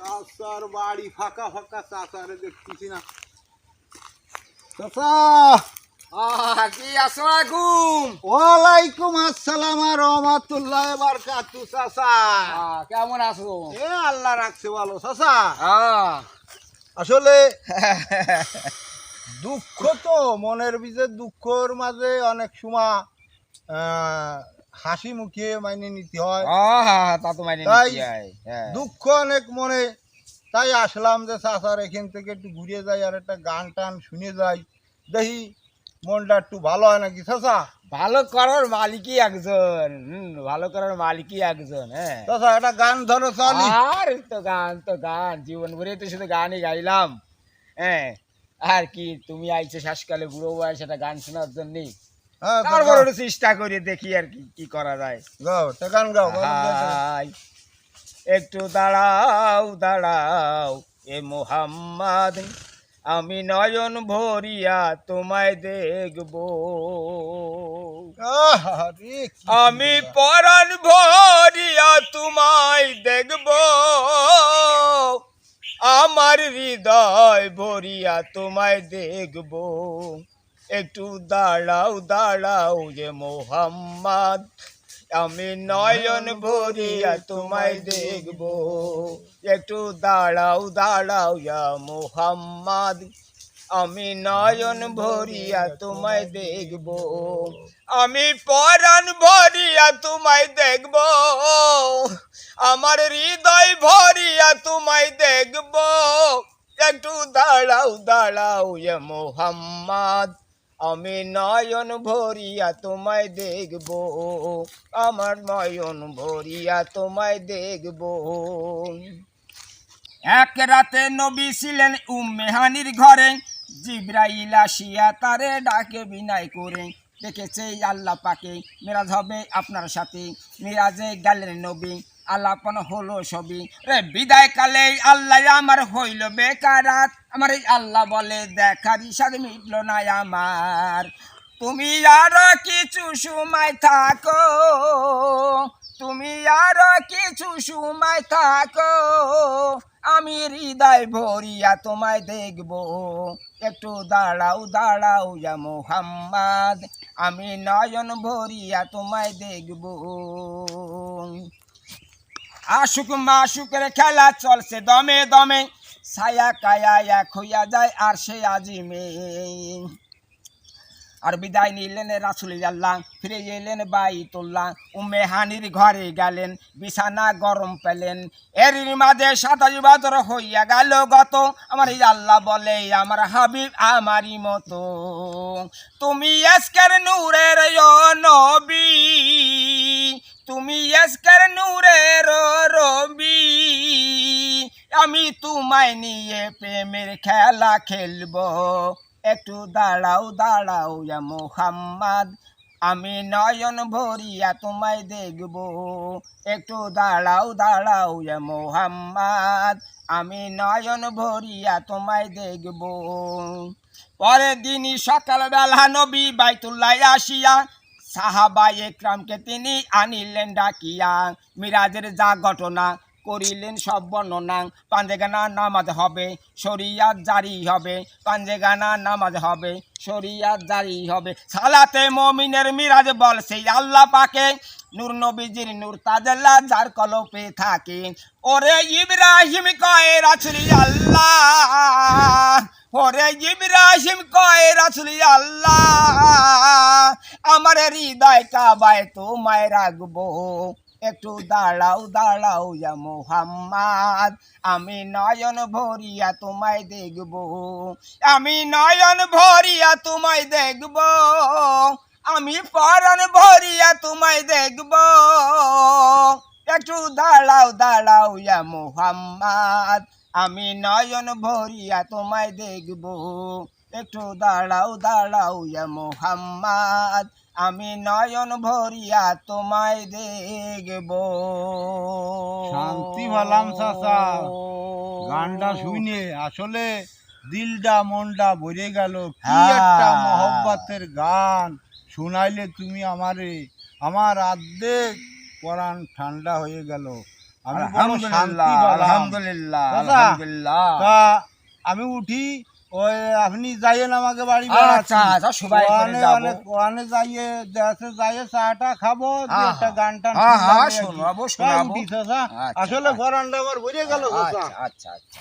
চাচার বাড়ি ফাঁকা ফাঁকা চাচারে দেখতেছি না। চাচা আহ, কি আসসালামাইকুম ওয়ালাইকুম আসসালাম আর রহমাতুল্লাহ বারকাতু চাচা কেমন আছো? এ আল্লাহ রাখছে ভালো আসলে দুঃখ তো মনের ভিতরে দুঃখর মাঝে অনেক সময় আহ, হাসি মুখে মাইনে নিতে হয়। তা তো মাইনে তাই হয়। দুঃখ অনেক মনে। তাই আসলাম যে চাচার এখান থেকে একটু ঘুরে যাই আর একটা গান টান শুনে যাই। দেখি মনটা একটু ভালো হয় নাকি চাচা? ভালো করার মালিকই একজন হুম, ভালো করার মালিকই একজন হ্যাঁ। চাচা একটা গান ধরো চলি। আর তো গান তো গান জীবন ভরে তো শুধু গানই গাইলাম হ্যাঁ। আর কি তুমি আইছো শেষকালে বুড়ো বয়স একটা গান শোনার জন্য। তারপর গাও, একটু চেষ্টা করে দেখি আর কি কি করা যায়। গাও একটা গান গাও একটু দাঁড়াও দাঁড়াও এ মোহাম্মদ আমি নয়ন ভরিয়া তোমায় দেখব। আমি। পরাণ ভরিয়া তোমায় দেখব। আমার হৃদয় ভরিয়া তোমায় দেখব। একটু দাঁড়াও দাঁড়াও যে মোহাম্মদ আমি নয়ন ভরিয়া তোমায় দেখব একটু দাঁড়াও দাঁড়াও ইয়া মোহাম্মদ আমি নয়ন ভরিয়া তোমায় দেখব আমি পরাণ ভরিয়া তোমায় দেখব আমার হৃদয় ভরিয়া তোমায় দেখব একটু দাঁড়াও দাঁড়াও ইয়া মোহাম্মদ আমি নয়ন ভরিয়া তোমায় দেখব। আমার নয়ন ভরিয়া তোমায় দেখব। এক রাতে নবী ছিলেন উম্মেহানির ঘরে। জিব্রাইল আসিয়া তারে ডাকে বিনাই করে, দেখেছে আল্লাহ পাকে। মেরাজ হবে আপনার সাথে। মিরাজে গেলেন নবী। আল্লাপন হলো সবই রে বিদায় কালে আল্লাহ আমার হইল বেকারাত আমার এই আল্লাহ বলে দেখার ইসাদ মিটল না আমার। তুমি আরও কিছু সময় থাকো। তুমি আরও কিছু সময় থাকো। আমি হৃদয় ভরিয়া তোমায় দেখব। একটু দাঁড়াও দাঁড়াও ইয়া মোহাম্মদ। আমি নয়ন ভরিয়া তোমায় দেখব। আশুক মাসুকের খেলা চলছে, দমে দমে। ছায়া কায়া এক হইয়া যায়, আর সে আজিমে আর বিদায় নিলেন রাসুল আল্লাহ ফিরে এলেন বাইতুল্লাহ। উম্মে হানির ঘরে গেলেন, বিছানা গরম পেলেন। এর মাঝে সাতাশ বছর হইয়া গেল গত। আমার আল্লাহ বলে, আমার হাবিব আমারই মতো। তুমি আজকের নূরের তোমায় নিয়ে প্রেমের খেলা খেলব। একটু দাঁড়াও দাঁড়াও মোহাম্মদ, আমি নয়ন ভরিয়া তোমায় দেখব। একটু দাঁড়াও দাঁড়াও মোহাম্মদ, আমি নয়ন ভরিয়া তোমায় দেখব। পরের দিনই সকালবেলা নবী বাইতুল্লাহ আসিয়া সাহাবাই একরামকে তিনি আনিলেন ডাকিয়া, মিরাজের যা ঘটনা করিলেন সব বর্ণনা পাঞ্জেগানা নামাজ হবে, শরিয়াত জারি হবে, পাঞ্জেগানা নামাজ হবে, শরিয়াত জারি হবে। সালাতে মমিনের মিরাজ বল, সেই আল্লাহ পাকে নূর নবীজির নূর তাজল্লা যার কলপে থাকে। ওরে ইব্রাহিম কয়ে রাছুলি আল্লাহ, ওরে ইব্রাহিম কয়ে রাছুলি আল্লাহ, আমার হৃদয় কাবায় তোমায় রাখব। একটু দাঁড়াও দাঁড়াও ইয়া মোহাম্মদ। আমি নয়ন ভরিয়া তোমায় দেখব। আমি নয়ন ভরিয়া তোমায় দেখব। আমি পরাণ ভরিয়া তোমায় দেখব। একটু দাঁড়াও দাঁড়াও ইয়া মোহাম্মদ। আমি নয়ন ভরিয়া তোমায় দেখব। একটু দাঁড়াও দাঁড়াও ইয়া মোহাম্মদ। আমি নয়ন ভরিয়া তোমায় দেখব। শান্তি পেলাম চাচা। গানটা শুনে আসলে দিলটা মনটা ভরে গেল। কি হ্যাঁ। একটা মহব্বতের গান শুনাইলে তুমি আমারে আমার আর্ধেক পরাণ ঠান্ডা হয়ে গেল। আমি আলহামদুলিল্লাহ আলহামদুলিল্লাহ আমি উঠি ওই আপনি যাইয়েন আমাকে বাড়ি আচ্ছা আচ্ছা সবাই অনেক যাইয়ে দেশে যাইয়ে চাটা খাব একটা গান টান হ্যাঁ, হ্যাঁ। শোনাবো, শোনাবো। আসলে আচ্ছা। ভরে গেল আচ্ছা আচ্ছা আচ্ছা